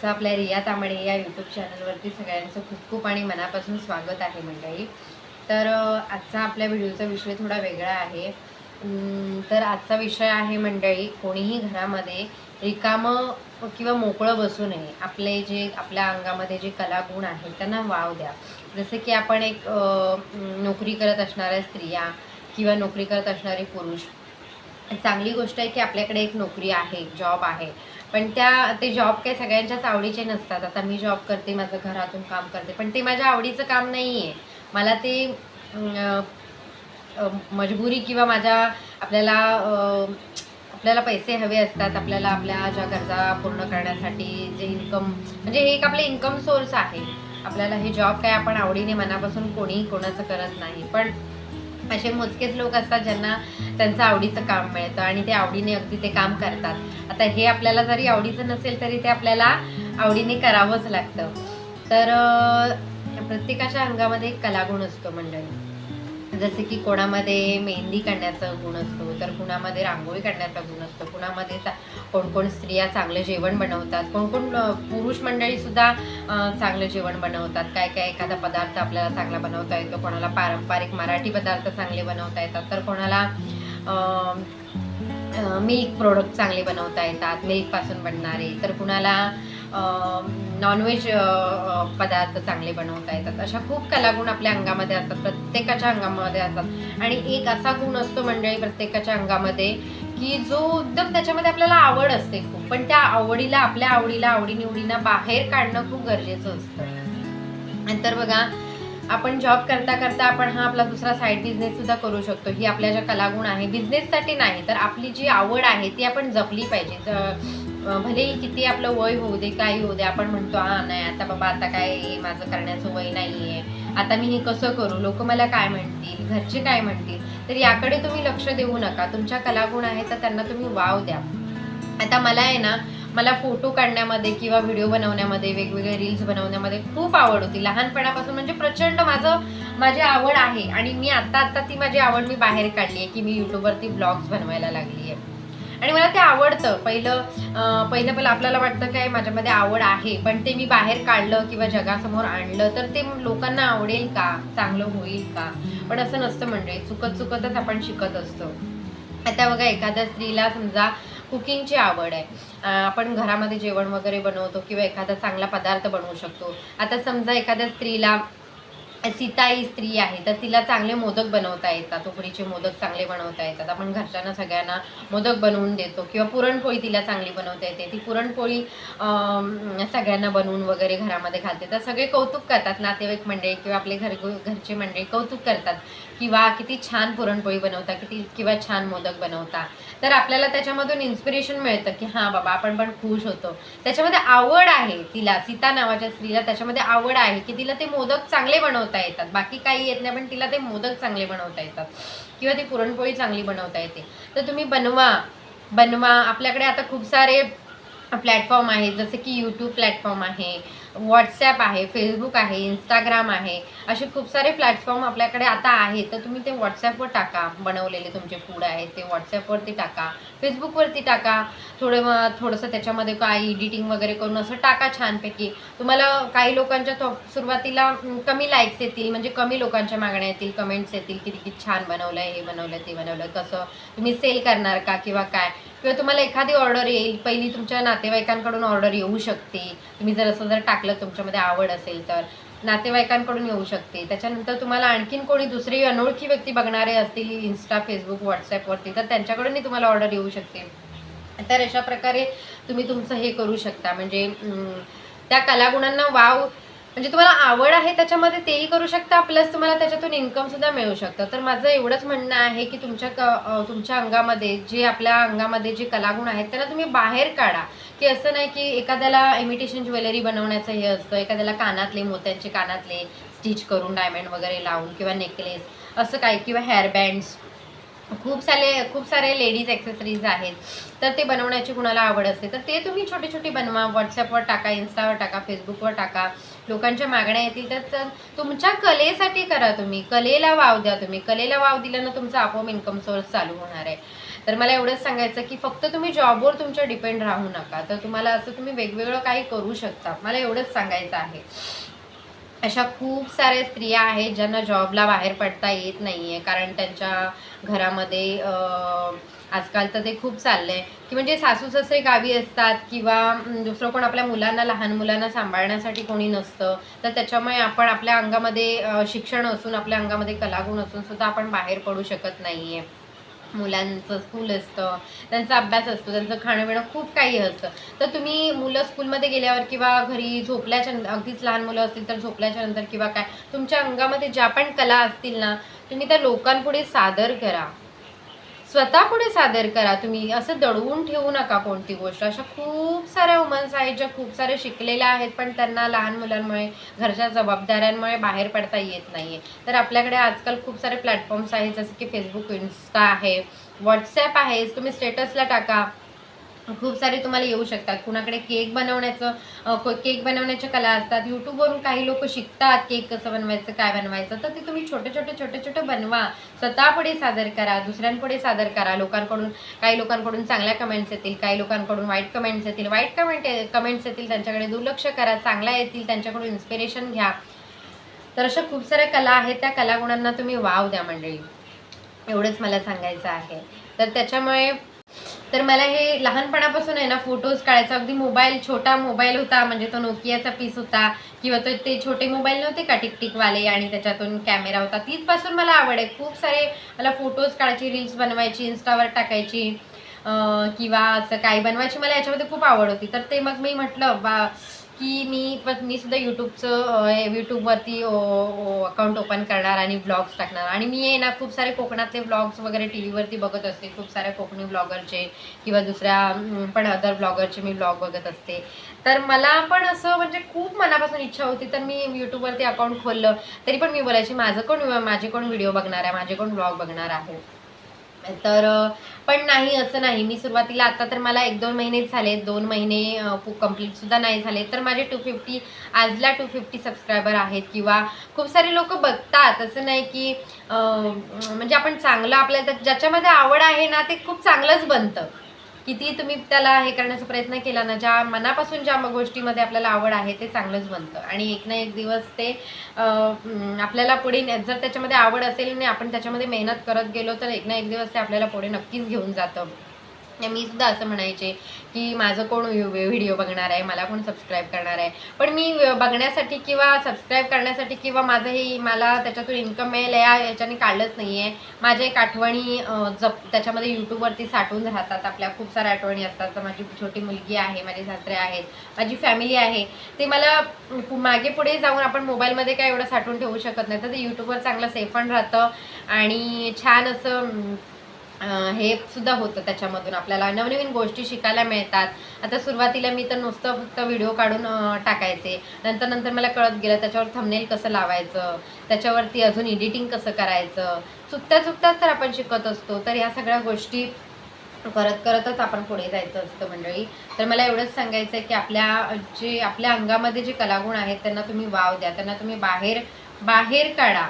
तुमचं आपल्या रिया तांबडे या यूट्यूब चॅनलवरती सगळ्यांचं खूप खूप आणि मनापासून स्वागत आहे मंडळी. तर आजचा आपल्या व्हिडिओचा विषय थोडा वेगळा आहे. तर आजचा विषय आहे मंडळी कोणीही घरामध्ये रिकामं किंवा मोकळं बसू नये. आपले जे आपल्या अंगामध्ये जे कलागुण आहेत त्यांना वाव द्या. जसं की आपण एक नोकरी करत असणाऱ्या स्त्रिया किंवा नोकरी करत असणारे पुरुष चांगली गोष्ट आहे की आपल्याकडे एक नोकरी आहे जॉब आहे. पण त्या ते जॉब काही सगळ्यांच्याच आवडीचे नसतात. आता मी जॉब करते माझं घरातून काम करते पण ते माझ्या आवडीचं काम नाही आहे मला ते मजबुरी किंवा माझ्या आपल्याला आपल्याला पैसे हवे असतात आपल्याला आपल्या ज्या गरजा पूर्ण करण्यासाठी जे इन्कम म्हणजे हे एक आपले इन्कम सोर्स आहे. आपल्याला हे जॉब काय आपण आवडीने मनापासून कोणीही कोणाचं करत नाही. पण असे मोजकेच लोक असतात ज्यांना त्यांचं आवडीचं काम मिळतं आणि ते आवडीने अगदी ते काम करतात. आता हे आपल्याला जरी आवडीचं नसेल तरी ते आपल्याला आवडीने करावंच लागतं. तर प्रत्येकाच्या अंगामध्ये एक कलागुण असतो मंडळी. जसे की कोणामध्ये मेहंदी काढण्याचा गुण असतो तर कुणामध्ये रांगोळी काढण्याचा गुण असतो कुणामध्ये चा- कोणकोण स्त्रिया चांगलं जेवण बनवतात कोणकोण पुरुष मंडळीसुद्धा चांगलं जेवण बनवतात. काय काय एखादा पदार्थ आपल्याला चांगला बनवता येतो कोणाला पारंपरिक मराठी पदार्थ चांगले बनवता येतात तर कोणाला मिल्क प्रोडक्ट चांगले बनवता येतात मिल्कपासून बनणारे तर कुणाला नॉनव्हेज पदार्थ चांगले बनवता येतात. अशा खूप कलागुण आपल्या अंगामध्ये असतात. प्रत्येकाच्या अंगामध्ये असतात. आणि एक असा गुण असतो मंडळी प्रत्येकाच्या अंगामध्ये की जो एकदम त्याच्यामध्ये आपल्याला आवड असते खूप. पण त्या आवडीला आपल्या आवडीला आवडीनिवडींना बाहेर काढणं खूप गरजेचं असतं. नंतर बघा आपण जॉब करता करता आपण हा आपला दुसरा साईड बिझनेस सुद्धा करू शकतो. ही आपल्या ज्या कलागुण आहे बिझनेससाठी नाही तर आपली जी आवड आहे ती आपण जपली पाहिजे. भलेही किती आपलं वय होऊ दे काही होऊ दे आपण म्हणतो हा नाही आता बाबा आता काय माझं करण्याचं वय नाही आहे आता मी हे कसं करू? लोक मला काय म्हणतील? घरचे काय म्हणतील? तर याकडे तुम्ही लक्ष देऊ नका. तुमच्या कलागुण आहेत तर त्यांना तुम्ही वाव द्या. आता मला आहे ना मला फोटो काढण्यामध्ये किंवा व्हिडिओ बनवण्यामध्ये वेगवेगळे रील्स बनवण्यामध्ये खूप आवड होती. लहानपणापासून म्हणजे प्रचंड माझं माझी आवड आहे. आणि मी आत्ता आत्ता ती माझी आवड मी बाहेर काढली आहे की मी यूट्यूबवरती ब्लॉग्स बनवायला लागली आहे आणि मला ते आवडतं. पहिलं पहिलं पहिलं आपल्याला वाटतं काय माझ्यामध्ये आवड आहे पण ते मी बाहेर काढलं किंवा जगासमोर आणलं तर ते लोकांना आवडेल का? चांगलं होईल का? पण असं नसतं म्हणजे. चुकत चुकतच आपण शिकत असतो. आता बघा एखाद्या स्त्रीला समजा कुकिंगची आवड आहे. आपण घरामध्ये जेवण वगैरे बनवतो किंवा एखादा चांगला पदार्थ बनवू शकतो. आता समजा एखाद्या स्त्रीला सीता ही स्त्री आहे तर तिला चांगले मोदक बनवता येतात उकडीचे मोदक चांगले बनवता येतात. आपण घरच्यांना सगळ्यांना मोदक बनवून देतो किंवा पुरणपोळी तिला चांगली बनवता येते. ती पुरणपोळी सगळ्यांना बनवून वगैरे घरामध्ये घालते तर सगळे कौतुक करतात नातेवाईक मंडळी किंवा आपले घर घरचे मंडळी कौतुक करतात किंवा किती छान पुरणपोळी बनवता किती किंवा छान मोदक बनवता. तर आपल्याला त्याच्यामधून इन्स्पिरेशन मिळतं की हां बाबा आपण पण खुश होतो. त्याच्यामध्ये आवड आहे तिला सीता नावाच्या स्त्रीला त्याच्यामध्ये आवड आहे की तिला ते मोदक चांगले बनवतात बनवता येतात. बाकी काही येत नाही पण तिला ते मोदक चांगले बनवता येतात. किंवा ती पुरणपोळी चांगली बनवता येते. तर तुम्ही बनवा. बनवा. आपल्याकडे आता खूप सारे प्लॅटफॉर्म आहेत. जसे की यूट्यूब प्लॅटफॉर्म आहे. व्हॉट्सॲप आहे फेसबुक आहे इंस्टाग्राम आहे असे खूप सारे प्लॅटफॉर्म आपल्याकडे आता आहेत. तर तुम्ही ते व्हॉट्सॲपवर टाका. बनवलेले तुमचे फूड आहेत ते व्हॉट्सॲपवरती टाका. फेसबुकवरती टाका. थोडं मग थोडंसं त्याच्यामध्ये काय एडिटिंग वगैरे करून असं टाका छानपैकी. तुम्हाला काही लोकांच्या तो सुरुवातीला कमी लाईक्स येतील म्हणजे कमी लोकांच्या मागण्या येतील कमेंट्स येतील की किती छान बनवलं आहे हे बनवलं ते बनवलं कसं तुम्ही सेल करणार का किंवा काय? किंवा तुम्हाला एखादी ऑर्डर येईल पहिली तुमच्या नातेवाईकांकडून ऑर्डर येऊ शकते. तुम्ही जर असं जर टाकलं तुमच्यामध्ये आवड असेल तर. नातेवाईकांकडून येऊ शकते. त्याच्यानंतर तुम्हाला आणखीन कोणी दुसरी अनोळखी व्यक्ती बघणारे असतील इन्स्टा फेसबुक व्हॉट्सॲपवरती तर त्यांच्याकडूनही तुम्हाला ऑर्डर येऊ शकते. तर अशा प्रकारे तुम्ही तुमचं हे करू शकता. म्हणजे त्या कलागुणांना वाव म्हणजे तुम्हाला आवड आहे त्याच्यामध्ये तेही करू शकता प्लस तुम्हाला त्याच्यातून इन्कम सुद्धा मिळू शकतं. तर माझं एवढंच म्हणणं आहे की तुमच्या क तुमच्या अंगामध्ये जे आपल्या अंगामध्ये जे कलागुण आहेत त्यांना तुम्ही बाहेर काढा. की असं नाही की एखाद्याला इमिटेशन ज्वेलरी बनवण्याचं हे असतं एखाद्याला कानातले मोत्यांचे कानातले स्टिच करून डायमंड वगैरे लावून किंवा नेकलेस असं काय किंवा हेअरबँड्स खूप सारे खूप सारे लेडीज ॲक्सेसरीज आहेत. तर ते बनवण्याची कुणाला आवड असते तर ते तुम्ही छोटी छोटी बनवा. व्हॉट्सॲपवर टाका इन्स्टावर टाका फेसबुकवर टाका. लोकांच्या मागण्या येतील तर तर तुमच्या कलेसाठी करा तुम्ही. कलेला वाव द्या तुम्ही. कलेला वाव दिल्यानं तुमचा आपोआप इन्कम सोर्स चालू होणार आहे. तर मला एवढंच सांगायचं की फक्त तुम्ही जॉबवर तुमच्या डिपेंड राहू नका. तर तुम्हाला असं तुम्ही वेगवेगळं काही करू शकता. मला एवढंच सांगायचं आहे. अशा खूप साऱ्या स्त्रिया आहेत ज्यांना जॉबला बाहेर पडता येत नाही आहे कारण त्यांच्या घरामध्ये आजकाल तर ते खूप चाललं आहे की म्हणजे सासू सासरे गावी असतात किंवा दुसरं कोण आपल्या मुलांना लहान मुलांना सांभाळण्यासाठी कोणी नसतं. तर त्याच्यामुळे आपण आपल्या अंगामध्ये शिक्षण असून आपल्या अंगामध्ये कलागुण असून सुद्धा आपण बाहेर पडू शकत नाही आहे मुलांचं स्कूल असतं त्यांचा अभ्यास असतो त्यांचं खाणं पिणं खूप काही असतं. तर तुम्ही मुलं स्कूलमध्ये गेल्यावर किंवा घरी झोपल्याच्या अगदीच लहान मुलं असतील तर झोपल्याच्या नंतर किंवा काय तुमच्या अंगामध्ये ज्या पण कला असतील ना तुम्ही त्या लोकांपुढे सादर करा. स्वतः पुढे सादर करा. तुम्ही असं दडवून ठेवू नका कोणती गोष्ट. अशा खूप साऱ्या वुमन्स आहेत ज्या खूप सारे शिकलेल्या आहेत पण त्यांना लहान मुलांमुळे घरच्या जबाबदाऱ्यांमुळे बाहेर पडता येत नाहीये. तर आपल्याकडे आजकाल खूप सारे प्लॅटफॉर्म्स आहेत जसं की फेसबुक इन्स्टा आहे व्हॉट्सॲप आहे. तुम्ही स्टेटसला टाका. खूप सारे तुम्हाला येऊ शकतात. कुणाकडे केक बनवण्याचं को- केक बनवण्याच्या कला असतात. यूट्यूबवरून काही लोक शिकतात केक कसं बनवायचं काय बनवायचं. तर ते तुम्ही छोटे छोटे छोटे छोटे बनवा. स्वतःपुढे सादर करा दुसऱ्यांपुढे सादर करा. लोकांकडून काही लोकांकडून चांगल्या कमेंट्स येतील काही लोकांकडून वाईट कमेंट्स येतील. वाईट कमेंट कमेंट्स येतील त्यांच्याकडे दुर्लक्ष करा. चांगल्या येतील त्यांच्याकडून इन्स्पिरेशन घ्या. तर अशा खूप साऱ्या कला आहेत. त्या कलागुणांना तुम्ही वाव द्या मंडळी. एवढंच मला सांगायचं आहे. तर त्याच्यामुळे तर मला हे लहानपणापासून आहे ना फोटोज काढायचा. अगदी मोबाईल छोटा मोबाईल होता म्हणजे तो नोकियाचा पीस होता किंवा तो ते छोटे मोबाईल नव्हते का टिकटिकवाले आणि त्याच्यातून कॅमेरा होता. तीचपासून मला आवड आहे. खूप सारे मला फोटोज काढायची रील्स बनवायची इन्स्टावर टाकायची किंवा असं काही बनवायची मला याच्यामध्ये खूप आवड होती. तर ते मग मी म्हटलं बा की मी पण मी सुद्धा यूट्यूबचं यूट्यूबवरती अकाउंट ओपन करणार आणि ब्लॉग्स टाकणार. आणि मी आहे ना खूप सारे कोकणातले ब्लॉग्स वगैरे टी व्हीवरती बघत असते. खूप साऱ्या कोकणी ब्लॉगरचे किंवा दुसऱ्या पण अदर ब्लॉगरचे मी ब्लॉग बघत असते. तर मला पण असं म्हणजे खूप मनापासून इच्छा होती तर मी यूट्यूबवरती अकाउंट खोललं. तरी पण मी बोलायची माझं कोण माझे कोण व्हिडिओ बघणार आहे? माझे कोण ब्लॉग बघणार आहे? तर पण नाही असं नाही. मी सुरुवातीला आता तर मला एक दोन महिनेच झाले. दोन महिने कंप्लीट सुद्धा नाही झाले. तर माझे टू फिफ्टी आजला टू फिफ्टी सबस्क्रायबर आहेत. किंवा खूप सारे लोक बघतात. असं नाही की म्हणजे आपण चांगलं आपल्याला ज्याच्यामध्ये आवड आहे ना ते खूप चांगलंच बनतं. किती तुम्ही त्याला हे करण्याचा प्रयत्न केला ना ज्या मनापासून ज्या गोष्टीमध्ये आपल्याला आवड आहे ते चांगलंच बनतं. आणि एक ना एक दिवस ते आपल्याला पुढे जर त्याच्यामध्ये आवड असेल आणि आपण त्याच्यामध्ये मेहनत करत गेलो तर एक ना एक दिवस ते आपल्याला पुढे नक्कीच घेऊन जातं. मी सुद्धा असं म्हणायचे की माझं कोण व्हिडिओ बघणार आहे? मला कोण सबस्क्राईब करणार आहे? पण मी बघण्यासाठी किंवा सबस्क्राईब करण्यासाठी किंवा माझं हे मला त्याच्यातून इन्कम मिळेल या याच्याने काढलंच नाही आहे माझ्या एक आठवणी जप त्याच्यामध्ये यूट्यूबवरती साठवून राहतात. आपल्या खूप साऱ्या आठवणी असतात. तर माझी छोटी मुलगी आहे माझे सासरे आहेत माझी फॅमिली आहे. ते मला मागे पुढे जाऊन आपण मोबाईलमध्ये काय एवढं साठवून ठेवू शकत नाही. तर ते यूट्यूबवर चांगलं सेफ राहतं आणि छान असं हे सुद्धा होतं त्याच्यामधून. आपल्याला नवनवीन गोष्टी शिकायला मिळतात. आता सुरुवातीला मी तर नुसतं फक्त व्हिडिओ काढून टाकायचे. नंतर नंतर मला कळत गेलं त्याच्यावर थंबनेल कसं लावायचं त्याच्यावरती अजून एडिटिंग कसं करायचं. चुकता चुकताच तर आपण शिकत असतो. तर या सगळ्या गोष्टी करत करतच आपण पुढे जायचं असतं मंडळी. तर मला एवढंच सांगायचं आहे की आपल्या जे आपल्या अंगामध्ये जे कलागुण आहेत त्यांना तुम्ही वाव द्या. त्यांना तुम्ही बाहेर बाहेर काढा.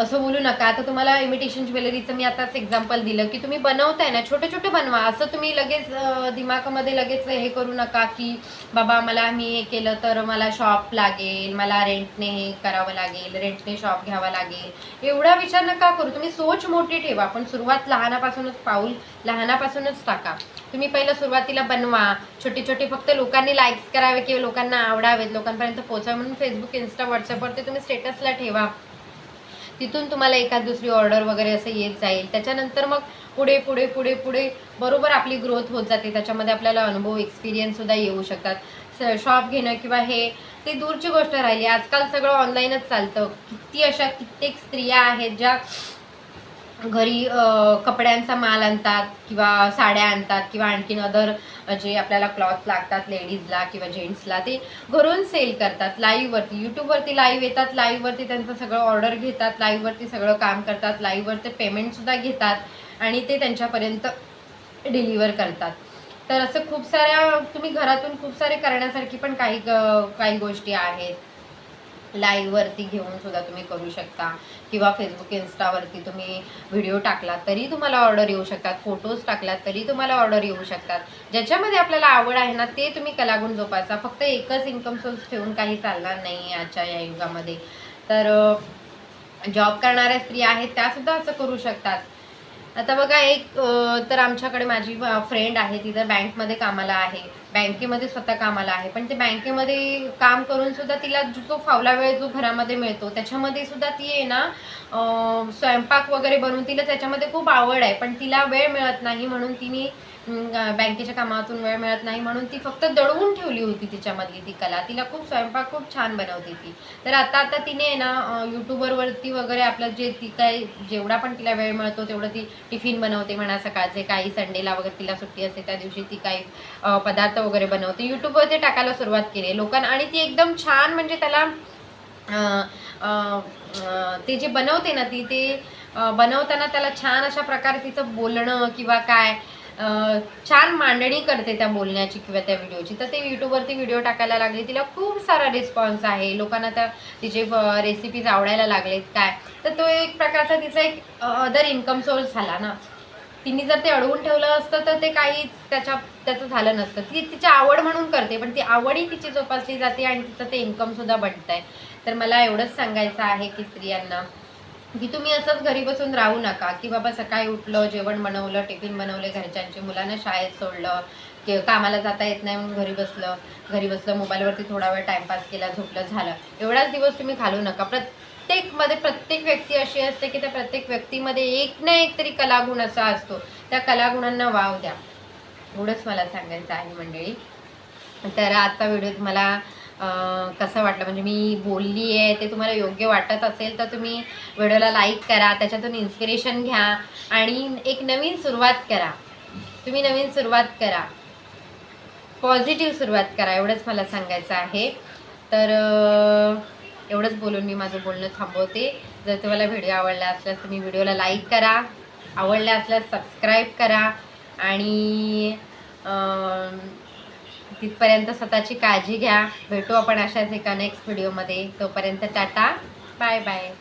असं बोलू नका. आता तुम्हाला इमिटेशन ज्वेलरीचं मी आताच एक्झाम्पल दिलं की तुम्ही बनवताय ना छोटे छोटे बनवा. असं तुम्ही लगेच दिमागामध्ये लगेच हे करू नका की बाबा मला मी हे केलं तर मला शॉप लागेल मला रेंटने हे करावं लागेल रेंटने शॉप घ्यावा लागेल. एवढा विचार नका करू. तुम्ही सोच मोठी ठेवा पण सुरुवात लहानापासूनच पाऊल लहानापासूनच टाका. तुम्ही पहिलं सुरुवातीला बनवा. छोटे छोटे फक्त लोकांनी लाईक्स करावे किंवा लोकांना आवडावेत लोकांपर्यंत पोचावे म्हणून फेसबुक इन्स्टा व्हॉट्सअपवरती तुम्ही स्टेटसला ठेवा. तिथून तुम्हाला एखाद दुसरी ऑर्डर वगैरे असं येत जाईल. त्याच्यानंतर मग पुढे पुढे पुढे पुढे बरोबर आपली ग्रोथ होत जाते. त्याच्यामध्ये आपल्याला अनुभव एक्सपिरियन्ससुद्धा येऊ शकतात. शॉप घेणं किंवा हे ते दूरची गोष्ट राहिली. आजकाल सगळं ऑनलाईनच चालतं. किती अशा कित्येक स्त्रिया आहेत ज्या घरी कपड्यांचा माल आणतात किंवा साड्या आणतात किंवा आणखीन अदर जे आपल्याला क्लॉथ लागतात लेडीजला किंवा जेंट्सला ते घरून सेल करतात लाईव्हवरती यूट्यूबवरती लाईव्ह येतात लाईव्हवरती त्यांचं सगळं ऑर्डर घेतात लाईव्हवरती सगळं काम करतात लाईव्हवर ते पेमेंटसुद्धा घेतात आणि ते त्यांच्यापर्यंत डिलिव्हर करतात. तर असं खूप साऱ्या तुम्ही घरातून खूप सारे करण्यासारखी पण काही ग- काही गोष्टी आहेत. लाईव्हवरती घेऊन सुद्धा तुम्ही करू शकता. किंवा फेसबुक इन्स्टावरती तुम्ही व्हिडिओ टाकला तरी तुम्हाला ऑर्डर येऊ शकतात. फोटोज टाकलात तरी तुम्हाला ऑर्डर येऊ शकतात. ज्याच्यामध्ये आपल्याला आवड आहे ना ते तुम्ही कलागुण जोपासा. फक्त एकच इन्कम सोर्स ठेवून काही चालणार नाही आजच्या या युगामध्ये. तर जॉब करणाऱ्या स्त्रिया आहेत त्यासुद्धा असं करू शकतात. आता बघा एक तर आमच्याकडे माझी फ्रेंड आहे. ती तर बँकमध्ये कामाला आहे. बँकेमध्ये स्वतः कामाला आहे. पण ते बँकेमध्ये काम करून सुद्धा तिला जो फावला वेळ जो घरामध्ये मिळतो त्याच्यामध्ये सुद्धा ती आहे ना स्वयंपाक वगैरे बनवून तिला त्याच्यामध्ये खूप आवड आहे. पण तिला वेळ मिळत नाही म्हणून तिने बँकेच्या कामातून वेळ मिळत नाही म्हणून ती फक्त दडवून ठेवली होती तिच्यामधली ती कला. तिला खूप स्वयंपाक खूप छान बनवते ती. तर आता आता तिने आहे ना यूट्यूबरवरती वगैरे आपलं जे ती काय जेवढा पण तिला वेळ मिळतो तेवढं ती टिफिन बनवते म्हणा सकाळचे काही संडेला वगैरे तिला सुट्टी असते त्या दिवशी ती काही पदार्थ वगैरे बनवते. यूट्यूबवर ते टाकायला सुरुवात केली. लोकांना आणि ती एकदम छान म्हणजे त्याला ते जे बनवते ना ती ते बनवताना त्याला छान अशा प्रकारे तिचं बोलणं किंवा काय छान मांडणी करते त्या बोलण्याची किंवा त्या व्हिडिओची. तर ते यूट्यूबवरती व्हिडिओ टाकायला लागले तिला खूप सारा रिस्पॉन्स आहे. लोकांना त्या तिचे रेसिपीज आवडायला लागलेत काय. तर तो एक प्रकारचा तिचा एक अदर इन्कम सोर्स झाला ना. तिने जर ते अडवून ठेवलं असतं तर ते काहीच त्याच्या त्याचं झालं नसतं. ती तिची आवड म्हणून करते पण ती आवडही तिची जोपासली जाते आणि तिचं ते इन्कमसुद्धा बनत आहे तर मला एवढंच सांगायचं आहे की स्त्रियांना की तुम्ही असंच घरी बसून राहू नका की बाबा सकाळी उठलं जेवण बनवलं टिफिन बनवले घरच्यांचे मुलांना शाळेत सोडलं की कामाला जाता येत नाही म्हणून घरी बसलं घरी बसलं मोबाईलवरती थोडा वेळ टाइमपास केला झोपलं झालं. एवढाच दिवस तुम्ही घालू नका. प्रत्येकमध्ये प्रत्येक व्यक्ती अशी असते की त्या प्रत्येक व्यक्तीमध्ये एक ना एक तरी कलागुण असा असतो. त्या कलागुणांना वाव द्या. एवढंच मला सांगायचं आहे मंडळी. तर आजचा व्हिडिओ तुम्हाला कसं वाटलं? म्हणजे मी बोलली आहे ते तुम्हाला योग्य वाटत असेल तर तुम्ही व्हिडिओला लाईक करा त्याच्यातून इन्स्पिरेशन घ्या आणि एक नवीन सुरुवात करा. तुम्ही नवीन सुरुवात करा. पॉझिटिव्ह सुरुवात करा एवढंच मला सांगायचं आहे. तर एवढंच बोलून मी माझं बोलणं थांबवते. जर तुम्हाला व्हिडिओ आवडला असल्यास तुम्ही व्हिडिओला लाईक करा. आवडला असल्यास सबस्क्राईब करा. आणि तिथपर्यंत स्वतःची काळजी घ्या. भेटू आपण अशाच एका नेक्स्ट व्हिडिओमध्ये तोपर्यंत टाटा. Bye bye